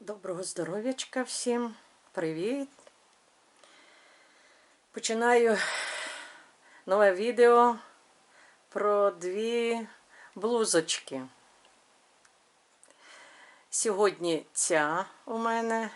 Доброго здоров'ячка всім. Привіт. Починаю нове відео про дві блузочки. Сьогодні ця у мене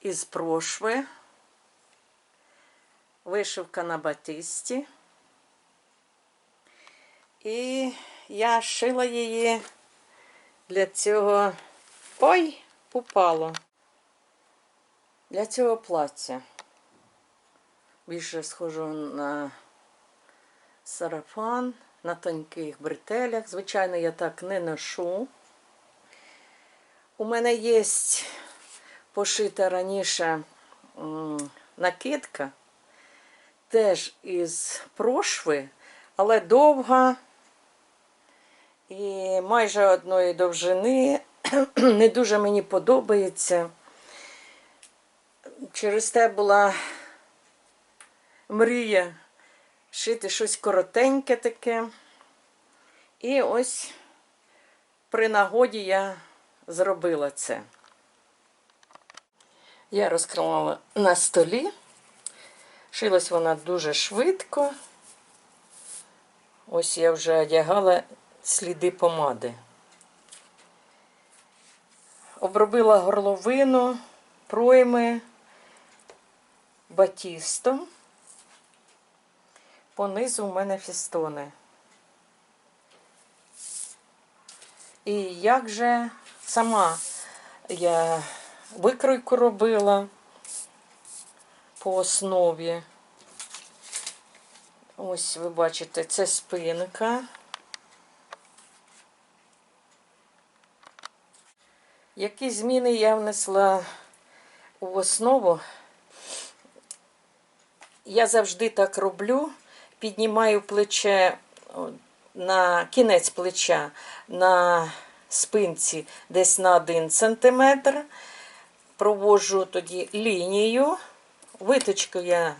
із прошви. Вишивка на батисті. І я шила її для цього. Ой! Упало. Для цього плаття більше схожу на сарафан, на тонких бретелях. Звичайно, я так не ношу. У мене є пошита раніше накидка, теж із прошви, але довга і майже одної довжини не дуже мені подобається. Через те була мрія шити щось коротеньке таке. І ось при нагоді я зробила це. Я розкривала на столі. Шилась вона дуже швидко. Ось я вже одягала сліди помади. Обробила горловину, пройми батістом. Понизу у мене фістони. І як же сама я викройку робила по основі. Ось ви бачите, це спинка. Які зміни я внесла у основу? Я завжди так роблю. Піднімаю плече на кінець плеча на спинці десь на 1 см. Проводжу тоді лінію. Виточку я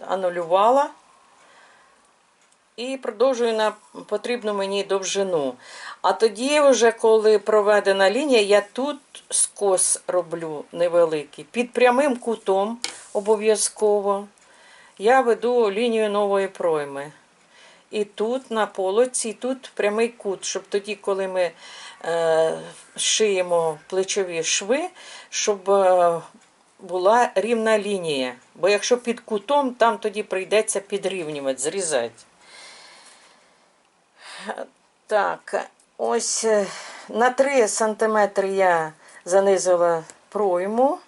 анулювала. І продовжую на потрібну мені довжину. А тоді, вже, коли проведена лінія, я тут скос роблю невеликий. Під прямим кутом обов'язково я веду лінію нової пройми. І тут на полоці, тут прямий кут, щоб тоді, коли ми е, шиємо плечові шви, щоб е, була рівна лінія. Бо якщо під кутом, там тоді прийдеться підрівнювати, зрізати. Так, ось е, на 3 см я занизила пройму,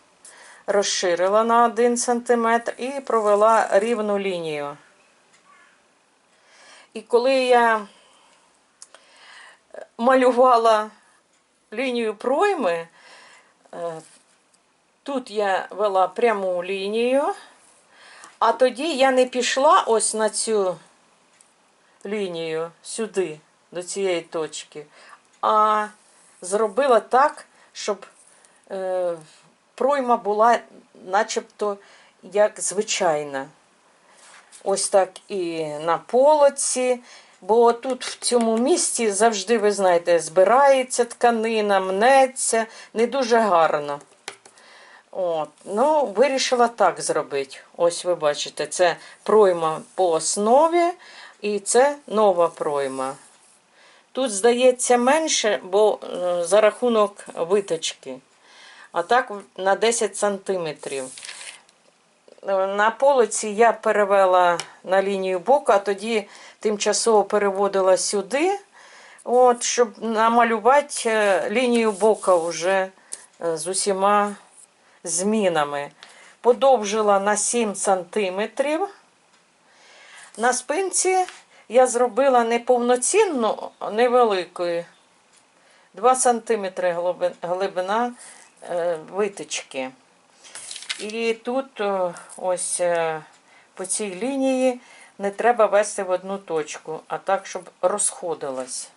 розширила на 1 см і провела рівну лінію. І коли я малювала лінію пройми, е, тут я вела пряму лінію, а тоді я не пішла ось на цю лінію сюди, до цієї точки, а зробила так, щоб е, пройма була начебто як звичайна. Ось так і на полоці. Бо тут в цьому місці завжди, ви знаєте, збирається тканина, мнеться, не дуже гарно. От. Ну, вирішила так зробити. Ось ви бачите, це пройма по основі, і це нова пройма. Тут, здається, менше, бо е, за рахунок виточки. А так на 10 сантиметрів. На полиці я перевела на лінію боку, а тоді тимчасово переводила сюди, от, щоб намалювати е, лінію бока вже е, з усіма змінами. Подовжила на 7 сантиметрів. На спинці я зробила неповноцінну, невеликою. 2 см глибина е, виточки. І тут ось е, по цій лінії не треба вести в одну точку, а так, щоб розходилась.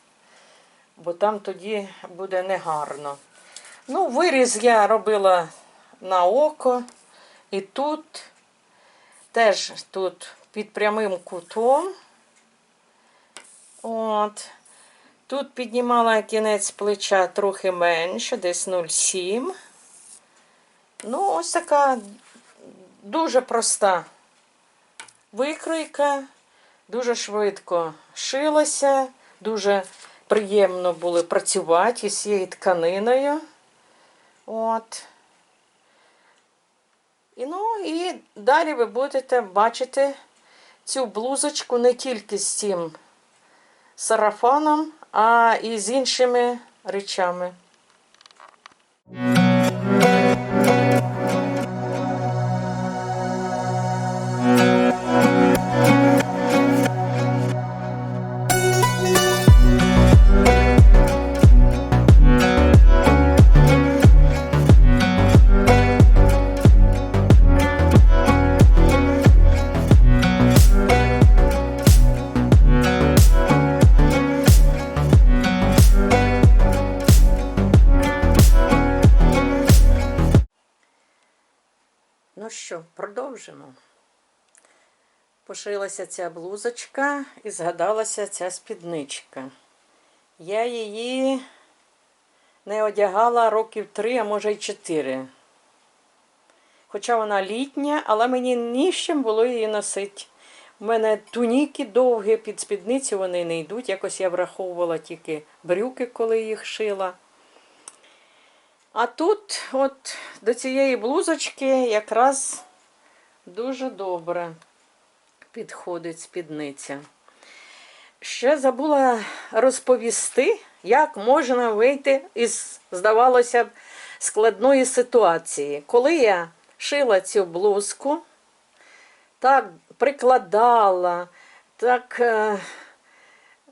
Бо там тоді буде негарно. Ну, виріз я робила на око. І тут теж тут під прямим кутом. От. Тут піднімала кінець плеча трохи менше, десь 0,7. Ну, ось така дуже проста викройка, дуже швидко шилася, дуже приємно було працювати із цією тканиною. От. І, ну, і далі ви будете бачити цю блузочку не тільки з цим сарафаном, а і з іншими речами. Продовжимо. Пошилася ця блузочка і згадалася ця спідничка. Я її не одягала років три, а може й чотири. Хоча вона літня, але мені ні з чим було її носити. У мене туніки довгі під спідницю вони не йдуть. Якось я враховувала тільки брюки, коли їх шила. А тут, от до цієї блузочки, якраз дуже добре підходить спідниця. Ще забула розповісти, як можна вийти із, здавалося б, складної ситуації. Коли я шила цю блузку, так прикладала, так е,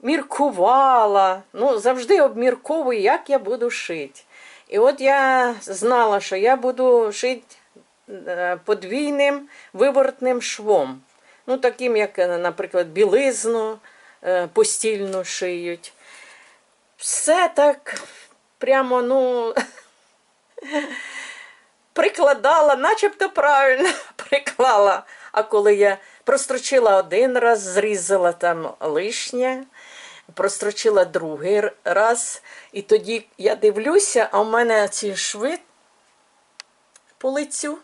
міркувала, ну, завжди обмірковую, як я буду шити. І от я знала, що я буду шити подвійним вивертним швом. Ну, таким, як, е, наприклад, білизну е, постільну шиють. Все так прямо, ну, прикладала, начебто правильно приклала. А коли я прострочила один раз, зрізала там лишнє, прострочила другий раз, і тоді я дивлюся, а в мене ці шви по лицю.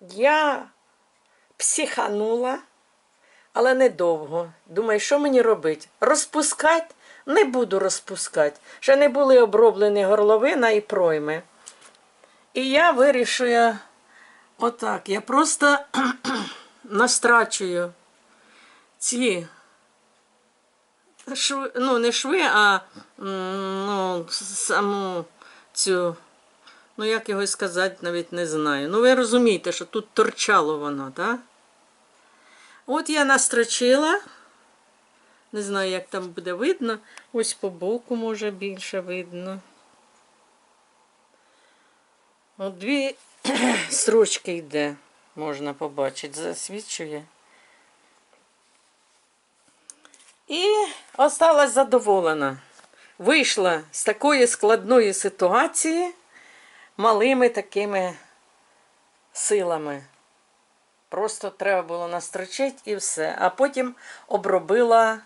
Я психанула, але недовго. Думаю, що мені робити? Розпускати? Не буду розпускати. Ще не були оброблені горловина і пройми. І я вирішую отак. Я просто настрачую ці шви, ну не шви, а ну, саму цю, ну як його сказати, навіть не знаю. Ну ви розумієте, що тут торчало воно, так? От я настрочила. Не знаю, як там буде видно. Ось по боку може більше видно. От дві строчки йде, можна побачити, засвідчує. І осталась задоволена. Вийшла з такої складної ситуації малими такими силами. Просто треба було настрочити і все. А потім обробила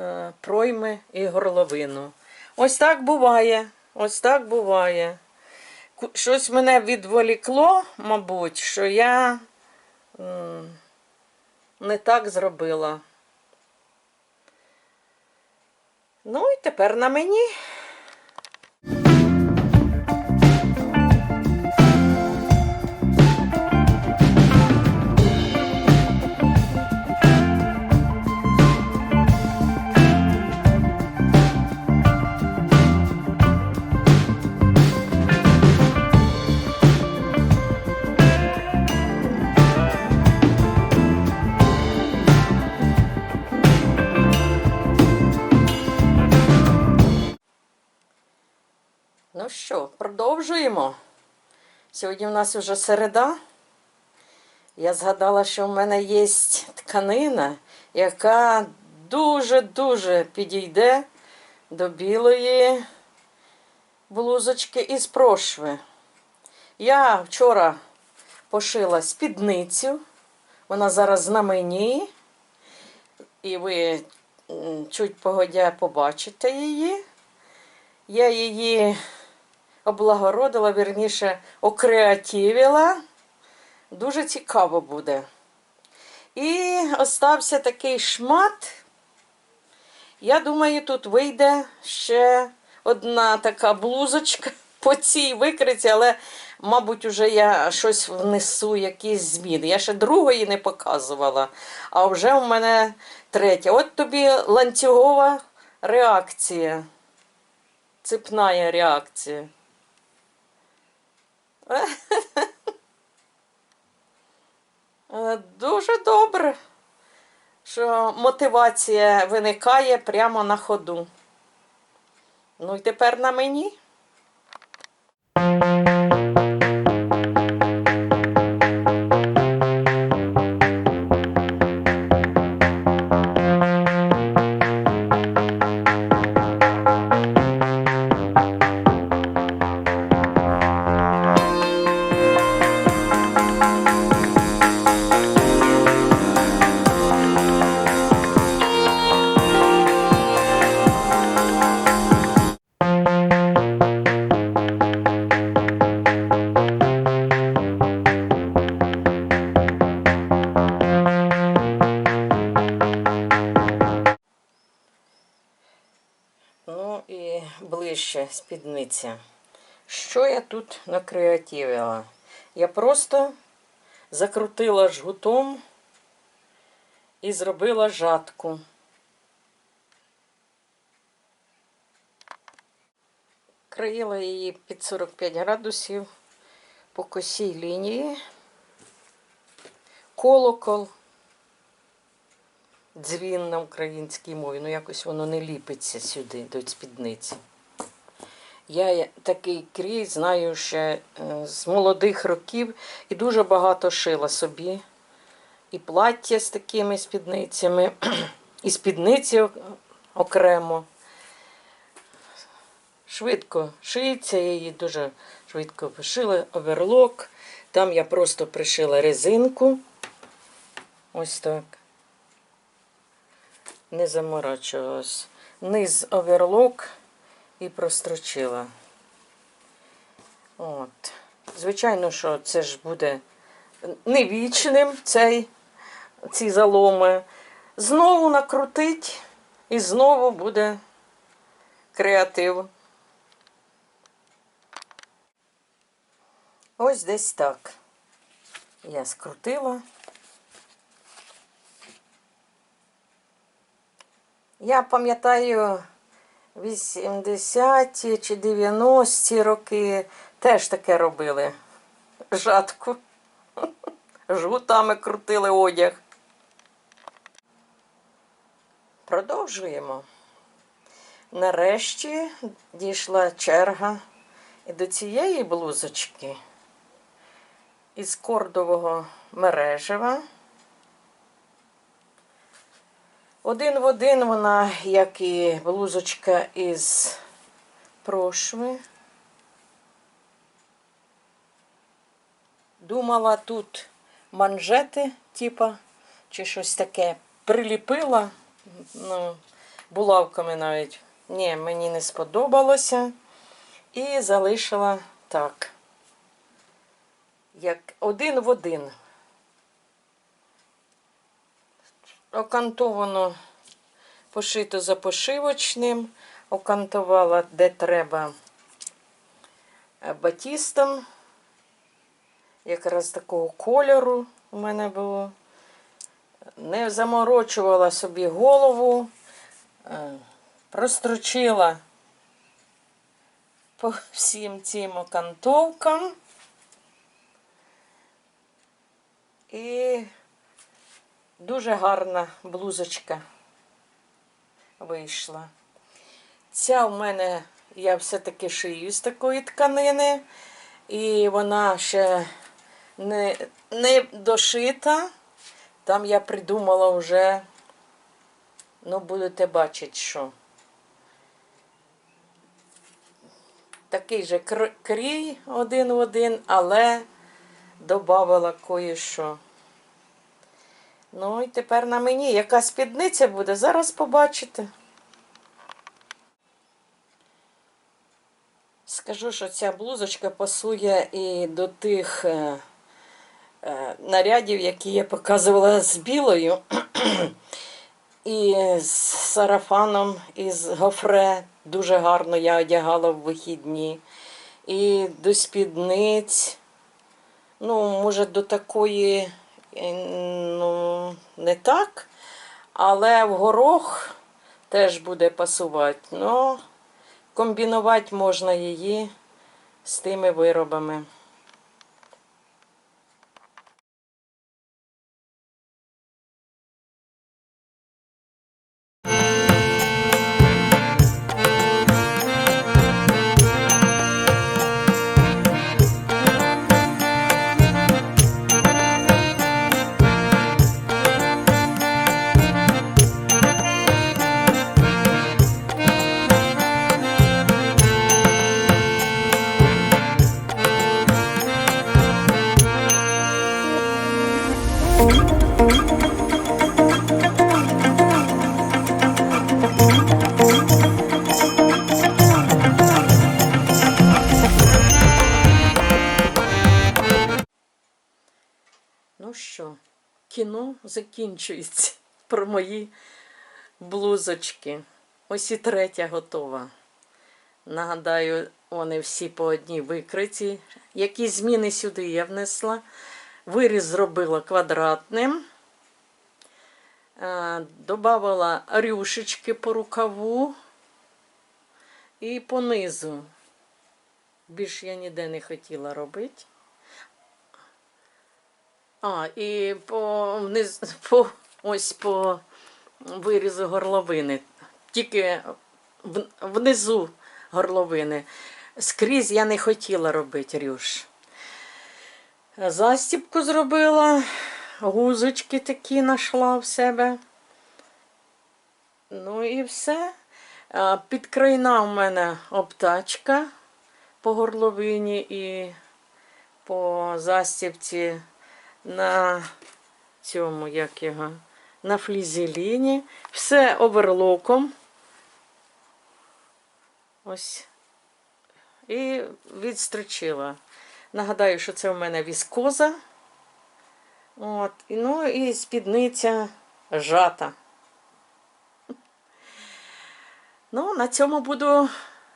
е, пройми і горловину. Ось так буває. Ось так буває. Щось мене відволікло, мабуть, що я не так зробила. Ну і тепер на мені. Що, продовжуємо. Сьогодні у нас вже середа. Я згадала, що в мене є тканина, яка дуже-дуже підійде до білої блузочки із прошви. Я вчора пошила спідницю. Вона зараз на мені. І ви чуть погодя побачите її. Я її облагородила, вірніше, окреативила. Дуже цікаво буде. І остався такий шмат. Я думаю, тут вийде ще одна така блузочка по цій викриті, але, мабуть, уже я щось внесу, якісь зміни. Я ще другої не показувала, а вже в мене третя. От тобі ланцюгова реакція. Цепная реакція. Е, Дуже добре, що мотивація виникає прямо на ходу. Ну і тепер на мені. Спідниця. Що я тут накреативила? Я просто закрутила жгутом і зробила жатку. Країла її під 45 градусів по косій лінії. Колокол. Дзвін на українській мові. Ну, якось воно не ліпиться сюди, до спідниці. Я такий крій знаю ще е, з молодих років і дуже багато шила собі. І плаття з такими спідницями, і спідниці окремо. Швидко шиється, я її дуже швидко пошила, оверлок. Там я просто пришила резинку. Ось так. Не заморачувалась. Низ оверлок і прострочила. От. Звичайно, що це ж буде не вічним цей, ці заломи. Знову накрутить і знову буде креатив. Ось десь так. Я скрутила. Я пам'ятаю 80-ті чи 90-ті роки теж таке робили. Жатку. Жгутами крутили одяг. Продовжуємо. Нарешті дійшла черга і до цієї блузочки із кордового мережева. Один в один вона, як і блузочка із прошви. Думала тут манжети, типа, чи щось таке. Приліпила, ну, булавками навіть. Ні, мені не сподобалося. І залишила так. Як один в один. Окантовано пошито за пошивочним, окантувала, де треба е, батістом. Якраз такого кольору у мене було. Не заморочувала собі голову, е, прострочила по всім цим окантовкам. І Дуже гарна блузочка вийшла. Ця в мене, я все-таки шию з такої тканини, і вона ще не, не дошита. Там я придумала вже, ну, будете бачити, що. Такий же крій один в один, але додавала кое-що. Ну і тепер на мені яка спідниця буде, зараз побачите. Скажу, що ця блузочка пасує і до тих е, е, нарядів, які я показувала з білою, і з сарафаном із гофре. Дуже гарно я одягала в вихідні. І до спідниць. Ну, може, до такої, ну, не так, але в горох теж буде пасувати. Ну, комбінувати можна її з тими виробами. Кіно закінчується про мої блузочки. Ось і третя готова. Нагадаю, вони всі по одній викриті. Які зміни сюди я внесла. Виріз зробила квадратним. Е, Добавила рюшечки по рукаву і по низу. Більш я ніде не хотіла робити. А, і по, вниз, по, ось по вирізу горловини. Тільки в- внизу горловини. Скрізь я не хотіла робити рюш. Застіпку зробила, гузочки такі знайшла в себе. Ну і все. Підкрайна в мене обтачка по горловині і по застіпці на цьому, як його, на флізеліні. Все оверлоком. Ось. І відстричила. Нагадаю, що це в мене віскоза. От. Ну і спідниця жата. Ну, на цьому буду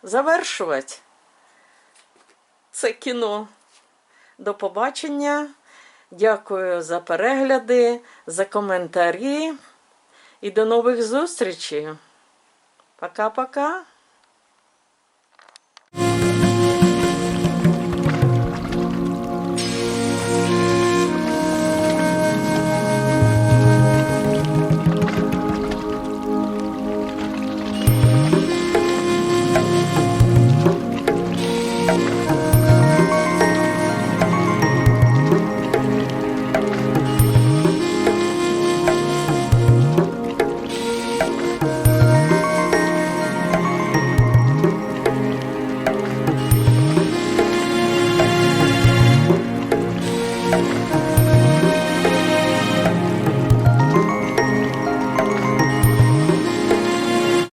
завершувати це кіно. До побачення. Дякую за перегляди, за коментарі і до нових зустрічей. Пока-пока.